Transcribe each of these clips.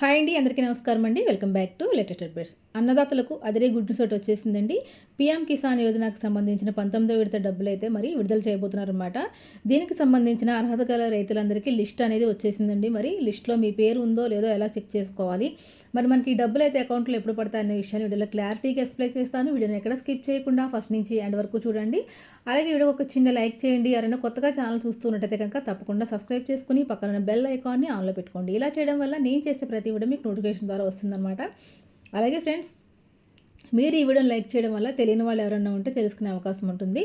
Hi అండి అందరికీ నమస్కారం అండి. Welcome back to latest updates అన్నదాతలకు అదిరే గుడ్ న్యూస్ ఒకటి వచ్చేసిందండి. పీఎం కిసాన్ యోజనకు సంబంధించిన పంతొమ్మిదో విడత డబ్బులు అయితే మరి విడుదల చేయబోతున్నారన్నమాట. దీనికి సంబంధించిన అర్హత గల రైతులందరికీ లిస్ట్ అనేది వచ్చేసిందండి. మరి లిస్ట్లో మీ పేరు ఉందో లేదో ఎలా చెక్ చేసుకోవాలి? మరి మనకి ఈ డబ్బులు అయితే అకౌంట్లో ఎప్పుడు పడతాయి అనే విషయాన్ని వీడియోలో క్లారిటీగా ఎక్స్ప్లెయిన్ చేస్తాను. వీడియోని ఎక్కడ స్కిప్ చేయకుండా ఫస్ట్ నుంచి ఎండ్ వరకు చూడండి. అలాగే వీడియో ఒక చిన్న లైక్ చేయండి. ఎవరైనా కొత్తగా ఛానల్ చూస్తున్నట్టయితే కనుక తప్పకుండా సబ్స్క్రైబ్ చేసుకుని పక్కన బెల్ ఐకాన్ని ఆన్లో పెట్టుకోండి. ఇలా చేయడం వల్ల నేను చేసే ప్రతి వీడియో మీకు నోటిఫికేషన్ ద్వారా వస్తుందన్నమాట. అలాగే ఫ్రెండ్స్ మీరు ఈ వీడియోని లైక్ చేయడం వల్ల తెలియని వాళ్ళు ఎవరైనా ఉంటే తెలుసుకునే అవకాశం ఉంటుంది.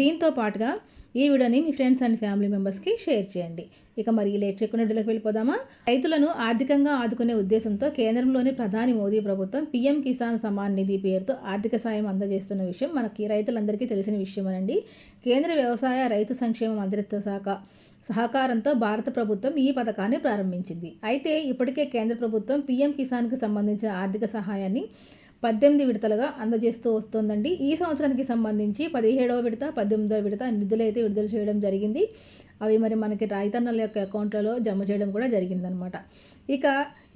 దీంతో పాటుగా ఈ వీడియోని మీ ఫ్రెండ్స్ అండ్ ఫ్యామిలీ మెంబర్స్కి షేర్ చేయండి. ఇక మరి లేట్ చేయకుండా వీడియోకి వెళ్ళిపోదామా? రైతులను ఆర్థికంగా ఆదుకునే ఉద్దేశంతో కేంద్రంలోని ప్రధాని మోదీ ప్రభుత్వం పీఎం కిసాన్ సమాన్ నిధి పేరుతో ఆర్థిక సాయం అందజేస్తున్న విషయం మనకి రైతులందరికీ తెలిసిన విషయమేనండి. కేంద్ర వ్యవసాయ రైతు సంక్షేమ మంత్రిత్వ శాఖ సహకారంతో భారత ప్రభుత్వం ఈ పథకాన్ని ప్రారంభించింది. అయితే ఇప్పటికే కేంద్ర ప్రభుత్వం పీఎం కిసాన్కి సంబంధించిన ఆర్థిక సహాయాన్ని పద్దెనిమిది విడతలుగా అందజేస్తూ వస్తోందండి. ఈ సంవత్సరానికి సంబంధించి పదిహేడవ విడత పద్దెనిమిదవ విడత నిధులు అయితే విడుదల చేయడం జరిగింది. అవి మరి మనకి రైతన్నల యొక్క అకౌంట్లలో జమ చేయడం కూడా జరిగిందనమాట. ఇక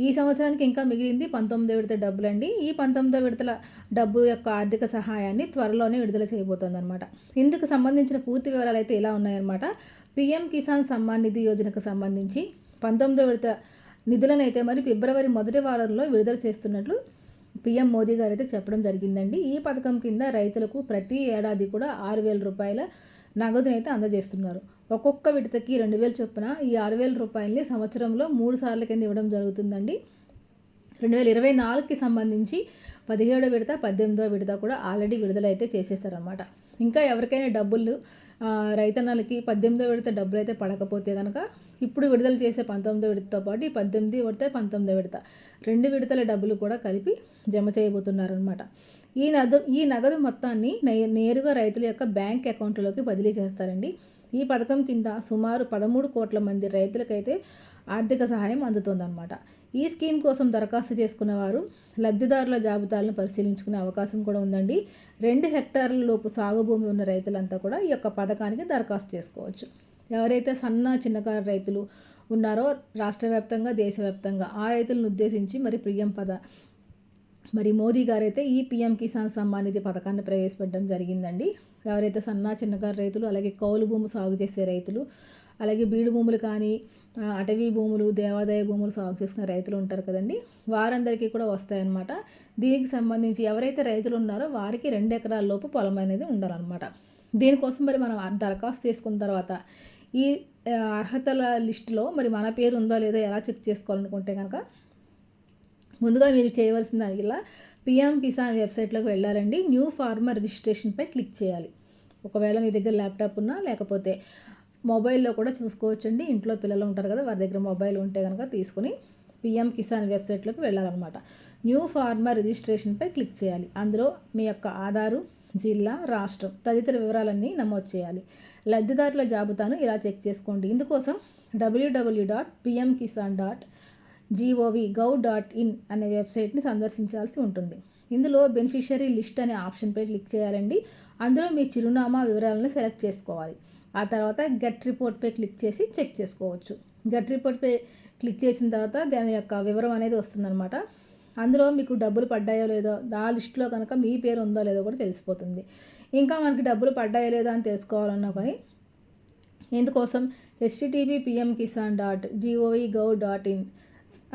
ఈ సంవత్సరానికి ఇంకా మిగిలింది పంతొమ్మిదో విడత డబ్బులండి. ఈ పంతొమ్మిదో విడతల డబ్బు యొక్క ఆర్థిక సహాయాన్ని త్వరలోనే విడుదల చేయబోతోందనమాట. ఇందుకు సంబంధించిన పూర్తి వివరాలు అయితే ఇలా ఉన్నాయన్నమాట. పిఎం కిసాన్ సమ్మాన్ నిధి యోజనకు సంబంధించి పంతొమ్మిదో విడత నిధులను అయితే మరి ఫిబ్రవరి మొదటి వారంలో విడుదల చేస్తున్నట్లు పీఎం మోదీ గారు అయితే చెప్పడం జరిగిందండి. ఈ పథకం కింద రైతులకు ప్రతి ఏడాది కూడా ఆరు వేల రూపాయల నగదునైతే అందజేస్తున్నారు. ఒక్కొక్క విడతకి రెండు వేలు చొప్పున ఈ ఆరు వేల రూపాయలని సంవత్సరంలో మూడు సార్ల కింద ఇవ్వడం జరుగుతుందండి. రెండు వేల ఇరవై నాలుగుకి సంబంధించి పదిహేడో విడత పద్దెనిమిదో విడత కూడా ఆల్రెడీ విడుదలైతే చేసేసారనమాట ఇంకా ఎవరికైనా డబ్బులు రైతన్నలకి పద్దెనిమిదో విడత డబ్బులు అయితే పడకపోతే కనుక ఇప్పుడు విడుదల చేసే పంతొమ్మిదో విడతతో పాటు ఈ పద్దెనిమిది విడత పంతొమ్మిదో విడత. రెండు విడతల డబ్బులు కూడా కలిపి జమ చేయబోతున్నారనమాట ఈ నగదు ఈ నగదు మొత్తాన్ని నేరుగా రైతుల యొక్క బ్యాంక్ అకౌంట్లోకి బదిలీ చేస్తారండి. ఈ పథకం కింద సుమారు పదమూడు కోట్ల మంది రైతులకైతే ఆర్థిక సహాయం అందుతుందన్నమాట. ఈ స్కీమ్ కోసం దరఖాస్తు చేసుకున్న వారు లబ్ధిదారుల జాబితాలను పరిశీలించుకునే అవకాశం కూడా ఉందండి. రెండు హెక్టార్ల లోపు సాగు భూమి ఉన్న రైతులంతా కూడా ఈ యొక్క పథకానికి దరఖాస్తు చేసుకోవచ్చు. ఎవరైతే సన్న చిన్నకారు రైతులు ఉన్నారో రాష్ట్ర వ్యాప్తంగా దేశవ్యాప్తంగా ఆ రైతులను ఉద్దేశించి మరి ప్రియం పద మరి మోదీ గారైతే ఈ పీఎం కిసాన్ సమ్మాన్ నిధి పథకాన్ని ప్రవేశపెట్టడం జరిగిందండి. ఎవరైతే సన్న చిన్నకారు రైతులు అలాగే కౌలు భూమి సాగు చేసే రైతులు అలాగే బీడు భూములు కానీ అటవీ భూములు దేవాదాయ భూములు సాగు చేసుకునే రైతులు ఉంటారు కదండి. వారందరికీ కూడా వస్తాయన్నమాట. దీనికి సంబంధించి ఎవరైతే రైతులు ఉన్నారో వారికి రెండు ఎకరాల లోపు పొలం అనేది ఉండాలన్నమాట దీనికోసం మరి మనం దరఖాస్తు చేసుకున్న తర్వాత ఈ అర్హతల లిస్టులో మరి మన పేరు ఉందో లేదో ఎలా చెక్ చేసుకోవాలనుకుంటే కనుక ముందుగా మీరు చేయవలసిన దానికిలా పిఎం కిసాన్ వెబ్సైట్లోకి వెళ్ళాలండి. న్యూ ఫార్మర్ రిజిస్ట్రేషన్పై క్లిక్ చేయాలి. ఒకవేళ మీ దగ్గర ల్యాప్టాప్ ఉన్నా లేకపోతే మొబైల్లో కూడా చూసుకోవచ్చండి. ఇంట్లో పిల్లలు ఉంటారు కదా వారి దగ్గర మొబైల్ ఉంటే కనుక తీసుకుని పిఎం కిసాన్ వెబ్సైట్లోకి వెళ్ళాలన్నమాట. న్యూ ఫార్మర్ రిజిస్ట్రేషన్పై క్లిక్ చేయాలి. అందులో మీ యొక్క ఆధారు జిల్లా రాష్ట్రం తదితర వివరాలన్నీ నమోదు చేయాలి. లబ్ధిదారుల జాబితాను ఇలా చెక్ చేసుకోండి. ఇందుకోసం WWW dot PM Kisan dot GOV gov dot in అనే వెబ్సైట్ని సందర్శించాల్సి ఉంటుంది. ఇందులో బెనిఫిషరీ లిస్ట్ అనే ఆప్షన్పై క్లిక్ చేయాలండి. అందులో మీ చిరునామా వివరాలను సెలెక్ట్ చేసుకోవాలి. ఆ తర్వాత గెట్ రిపోర్ట్పై క్లిక్ చేసి చెక్ చేసుకోవచ్చు. గెట్ రిపోర్ట్పై క్లిక్ చేసిన తర్వాత దాని యొక్క వివరం అనేది వస్తుందన్నమాట. అందులో మీకు డబ్బులు పడ్డాయో లేదో ఆ లిస్ట్లో కనుక మీ పేరు ఉందో లేదో కూడా తెలిసిపోతుంది. ఇంకా మనకి డబ్బులు పడ్డాయో లేదో అని తెలుసుకోవాలన్నా కానీ ఇందుకోసం HTTP PM Kisan dot GOV gov dot in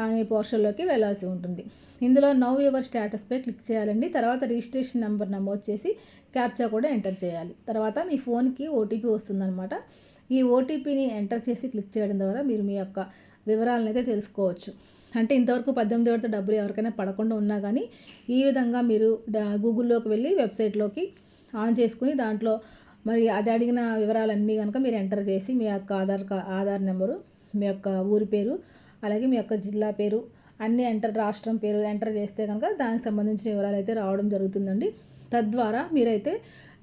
అనే పోర్షన్లోకి వెళ్ళాల్సి ఉంటుంది. ఇందులో నవ్ యువర్ స్టేటస్పై క్లిక్ చేయాలండి. తర్వాత రిజిస్ట్రేషన్ నెంబర్ నమోదు చేసి క్యాప్చా కూడా ఎంటర్ చేయాలి. తర్వాత మీ ఫోన్కి ఓటీపీ వస్తుందన్నమాట. ఈ ఓటీపీని ఎంటర్ చేసి క్లిక్ చేయడం ద్వారా మీరు మీ యొక్క వివరాలను అయితే తెలుసుకోవచ్చు. అంటే ఇంతవరకు పద్దెనిమిది వరకు డబ్బులు ఎవరికైనా పడకుండా ఉన్నా కానీ ఈ విధంగా మీరు గూగుల్లోకి వెళ్ళి వెబ్సైట్లోకి ఆన్ చేసుకుని దాంట్లో మరి అది అడిగిన వివరాలన్నీ కనుక మీరు ఎంటర్ చేసి మీ యొక్క ఆధార్ ఆధార్ నెంబరు మీ యొక్క ఊరి పేరు అలాగే మీ యొక్క జిల్లా పేరు అన్ని ఎంటర్ రాష్ట్రం పేరు ఎంటర్ చేస్తే కనుక దానికి సంబంధించిన వివరాలు అయితే రావడం జరుగుతుందండి. తద్వారా మీరైతే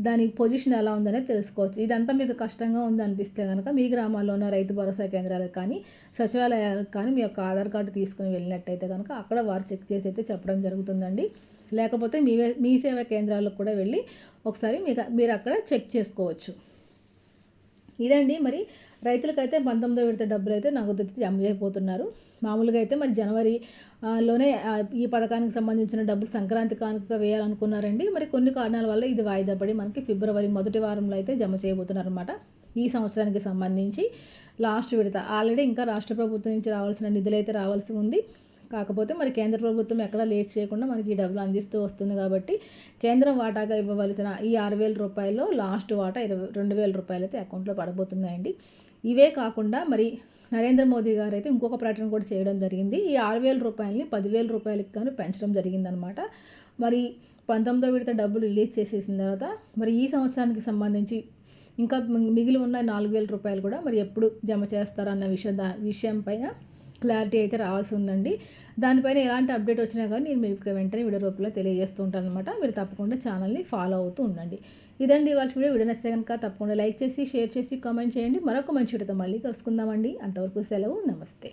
దాని పొజిషన్ ఎలా ఉందనేది తెలుసుకోవచ్చు. ఇదంతా మీకు కష్టంగా ఉంది అనిపిస్తే కనుక మీ గ్రామాల్లో ఉన్న రైతు భరోసా కేంద్రాలకు కానీ సచివాలయాలకు కానీ మీ యొక్క ఆధార్ కార్డు తీసుకుని వెళ్ళినట్టయితే కనుక అక్కడ వారు చెక్ చేసి అయితే చెప్పడం జరుగుతుందండి. లేకపోతే మీ మీ సేవా కేంద్రాలకు కూడా వెళ్ళి ఒకసారి మీకు మీరు అక్కడ చెక్ చేసుకోవచ్చు. ఇదండి మరి రైతులకైతే పంతొమ్మిదో విడత డబ్బులు అయితే నగదు జమ చేయబోతున్నారు. మామూలుగా అయితే మరి జనవరి లోనే ఈ పథకానికి సంబంధించిన డబ్బులు సంక్రాంతి కానుక వేయాలనుకున్నారండి. మరి కొన్ని కారణాల వల్ల ఇది వాయిదా పడి మనకి ఫిబ్రవరి మొదటి వారంలో అయితే జమ చేయబోతున్నారు అనమాట ఈ సంవత్సరానికి సంబంధించి లాస్ట్ విడత. ఆల్రెడీ ఇంకా రాష్ట్ర ప్రభుత్వం నుంచి రావాల్సిన నిధులు అయితే రావాల్సి ఉంది. కాకపోతే మరి కేంద్ర ప్రభుత్వం ఎక్కడా లేట్ చేయకుండా మనకి ఈ డబ్బులు అందిస్తూ వస్తుంది కాబట్టి కేంద్రం వాటాగా ఇవ్వవలసిన ఈ ఆరు వేల రూపాయల్లో లాస్ట్ వాటా ఇరవై రెండు వేల రూపాయలు అయితే అకౌంట్లో పడబోతున్నాయండి. ఇవే కాకుండా మరి నరేంద్ర మోదీ గారు అయితే ఇంకొక ప్రకటన కూడా చేయడం జరిగింది. ఈ ఆరు వేల రూపాయలని పదివేల రూపాయలకి కానీ పెంచడం జరిగిందనమాట మరి పంతొమ్మిదో విడత డబ్బులు రిలీజ్ చేసేసిన తర్వాత మరి ఈ సంవత్సరానికి సంబంధించి ఇంకా మిగిలి ఉన్న నాలుగు వేల రూపాయలు కూడా మరి ఎప్పుడు జమ చేస్తారన్న విషయం దా విషయం పైన క్లారిటీ అయితే రావాల్సి ఉందండి. దానిపైన ఎలాంటి అప్డేట్ వచ్చినా కానీ నేను మీకు వెంటనే వీడియో రూపంలో తెలియజేస్తూ ఉంటాను అనమాట మీరు తప్పకుండా ఛానల్ని ఫాలో అవుతూ ఉండండి. ఇదండి వాళ్ళ వీడియో. వీడియో నచ్చితే కనుక తప్పకుండా లైక్ చేసి షేర్ చేసి కామెంట్ చేయండి. మరొక మంచి వీడియోతో మళ్ళీ కలుసుకుందామండి. అంతవరకు సెలవు. నమస్తే.